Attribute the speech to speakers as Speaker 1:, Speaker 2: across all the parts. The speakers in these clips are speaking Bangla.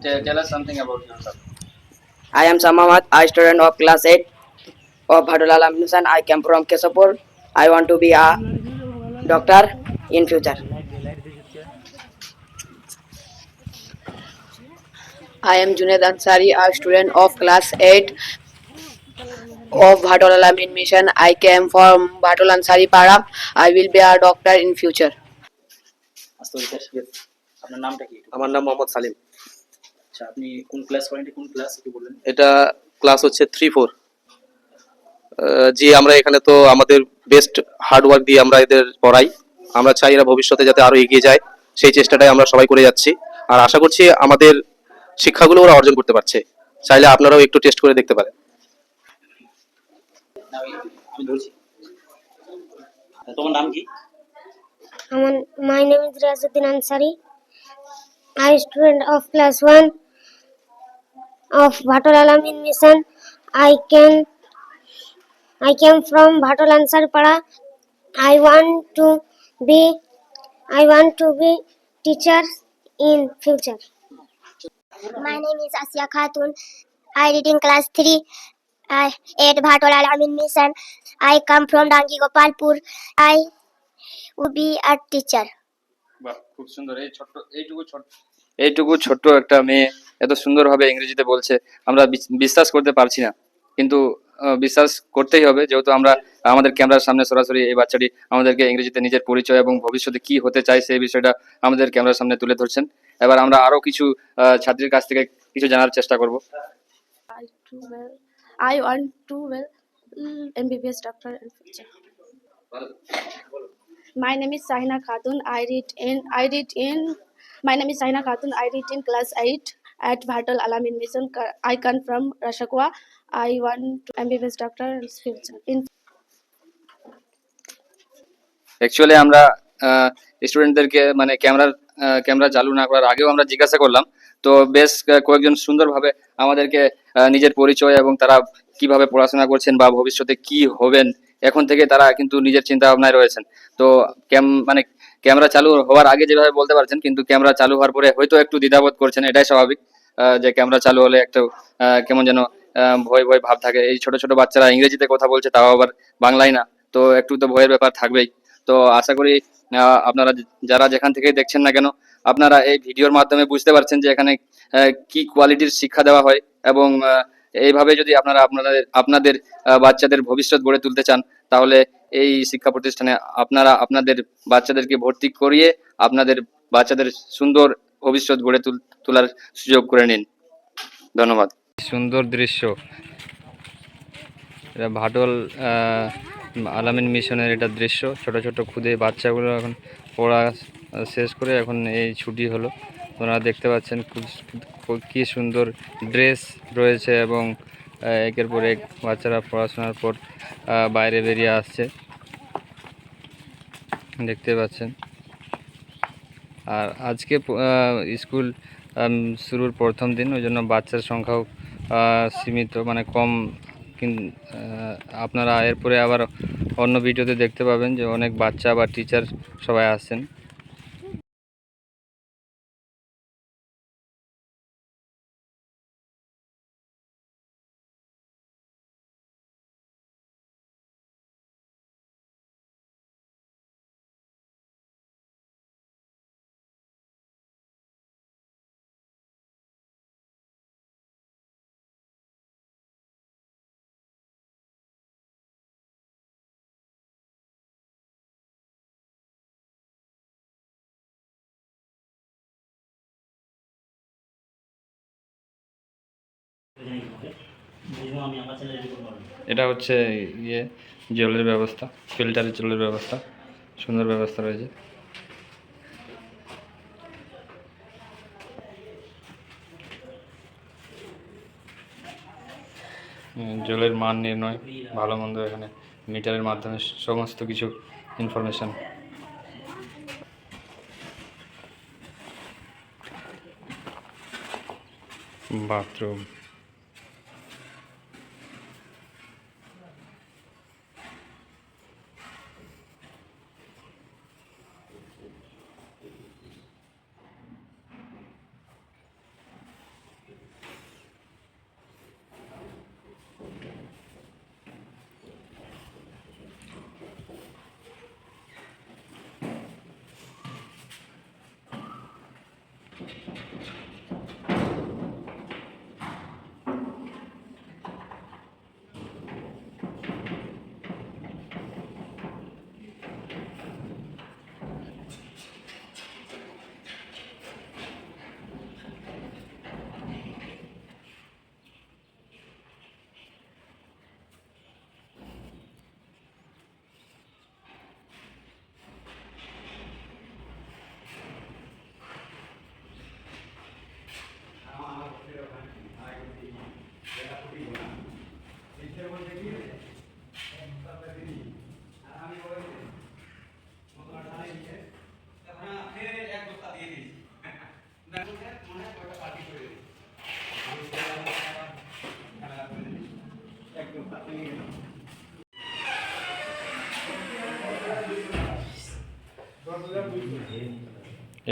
Speaker 1: t- tell us something about yourself.
Speaker 2: I am Samamat, I student of class 8 of Bhatulala Mission. I came from Kesapur. I want to be a doctor in future. I am Junaid Ansari, a student of class 8 of Bhatulala Mission. I came from Bhatul Ansari Para. I will be a doctor in future.
Speaker 1: আস্তে আস্তে শিখে আপনার নামটা কি
Speaker 3: আমার নাম মোহাম্মদ সালিম
Speaker 1: আচ্ছা আপনি কোন ক্লাস করেন এটা কোন ক্লাস একটু বললেন?
Speaker 3: এটা ক্লাস হচ্ছে থ্রি ফোর জি আমরা এখানে তো আমাদের বেস্ট হার্ড ওয়ার্ক দিয়ে আমরা এদের পড়াই। আমরা চাই এরা ভবিষ্যতে যাতে আরও এগিয়ে যায়। সেই চেষ্টাটাই আমরা সবাই করে যাচ্ছি। আর আশা করছি আমাদের শিক্ষাগুলো ওরা অর্জন করতে পারছে। চাইলে আপনারাও একটু টেস্ট করে দেখতে পারেন।
Speaker 1: তোমার নাম কি?
Speaker 4: আমার my name is Riazuddin Ansari. I student of class 1 of Alamin Mission. I can I came from Ansar Para. I want to be I want to be teacher in future.
Speaker 5: My name is Asya Khatun. I read in class 3 I, at Bhatwal Alamin Mission. I come from Dangi Gopalpur. I will be a teacher.
Speaker 6: বাহ খুব সুন্দর। এই ছোট্ট এইটুকু ছোট্ট এইটুকু ছোট্ট একটা মেয়ে এত সুন্দরভাবে ইংরেজিতে বলছে আমরা বিস- বিশ্বাস করতে পারছি না। কিন্তু বিশ্বাস করতেই হবে যেহেতু আমরা আমাদের ক্যামেরার সামনে সরাসরি এই বাচ্চাটি আমাদেরকে ইংরেজিতে নিজের পরিচয় এবং ভবিষ্যতে কি হতে চায় সেই বিষয়টা আমাদের ক্যামেরার সামনে তুলে ধরছেন। এবার আমরা আরও কিছু ছাত্রীর কাছ থেকে কিছু জানার চেষ্টা করব।
Speaker 7: I well. I want to well mm, My name is Sahina Khatun. I read in I read in my name is Sahina Khatun. I read in class eight at Bhatal Alamin Mission. I come from Rashakwa. I want to MBBS doctor and. In
Speaker 6: actually আমরা স্টুডেন্টদেরকে মানে ক্যামেরার ক্যামেরা চালু না করার আগেও আমরা জিজ্ঞাসা করলাম। তো বেশ কয়েকজন সুন্দরভাবে আমাদেরকে নিজের পরিচয় এবং তারা কীভাবে পড়াশোনা করছেন বা ভবিষ্যতে কি হবেন, এখন থেকে তারা কিন্তু নিজের চিন্তা ভাবনায় রয়েছেন। তো ক্যাম মানে ক্যামেরা চালু হওয়ার আগে যেভাবে বলতে পারছেন, কিন্তু ক্যামেরা চালু হওয়ার পরে হয়তো একটু দ্বিধাবোধ করছেন, এটাই স্বাভাবিক যে ক্যামেরা চালু হলে একটু কেমন যেন ভয় ভয় ভাব থাকে। এই ছোট ছোট বাচ্চারা ইংরেজিতে কথা বলছে, তাও আবার বাংলায় না। তো একটু তো ভয়ের ব্যাপার থাকবেই। তো আশা করি আপনারা যারা যেখান থেকে দেখছেন না কেন, আপনারা এই ভিডিওর মাধ্যমে বুঝতে পারছেন যে এখানে কি কোয়ালিটির শিক্ষা দেওয়া হয় এবং এইভাবে যদি আপনারা আপনাদের আপনাদের বাচ্চাদের ভবিষ্যৎ গড়ে তুলতে চান, তাহলে এই শিক্ষা প্রতিষ্ঠানে আপনারা আপনাদের বাচ্চাদেরকে ভর্তি করিয়ে আপনাদের বাচ্চাদের সুন্দর ভবিষ্যৎ গড়ে তুল- তোলার সুযোগ করে নিন। ধন্যবাদ। সুন্দর দৃশ্য। এটা ভাটল আলামিন মিশনের এটা দৃশ্য। ছোট ছোট খুদে বাচ্চাগুলো এখন পড়া শেষ করে এখন এই ছুটি হলো। ওনারা দেখতে পাচ্ছেন কি সুন্দর ড্রেস রয়েছে এবং একের পর এক বাচ্চারা পড়াশোনার পর বাইরে বেরিয়ে আসছে। দেখতে পাচ্ছেন। আর আজকে স্কুল শুরুর প্রথম দিন, ওই জন্য বাচ্চার সংখ্যাও সীমিত মানে কম আপনারা এরপরে আবার অন্য ভিডিওতে দেখতে পাবেন যে অনেক বাচ্চা বা টিচার সবাই আসছেন। এটা হচ্ছে ইয়ে জলের ব্যবস্থা ফিল্টারের জলের ব্যবস্থা, সুন্দর ব্যবস্থা রয়েছে। জলের মান নির্ণয়, ভালো মন্দ এখানে, মিটারের মাধ্যমে সমস্ত কিছু ইনফরমেশন বাথরুম Thank you.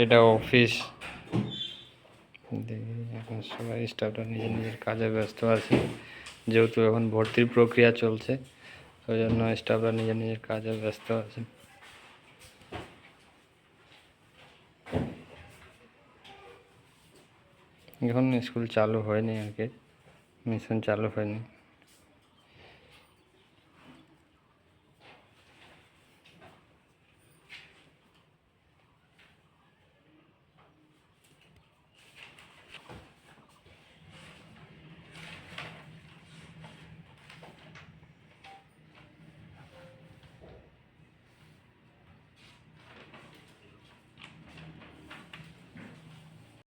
Speaker 8: এটা অফিস। দেখি, এখন সবাই স্টাফরা নিজের নিজের কাজে ব্যস্ত আছে। যেহেতু এখন ভর্তির প্রক্রিয়া চলছে, ওই জন্য স্টাফরা নিজের নিজের কাজে ব্যস্ত আছে। এখন স্কুল চালু হয়নি আর কি মিশন চালু হয়নি।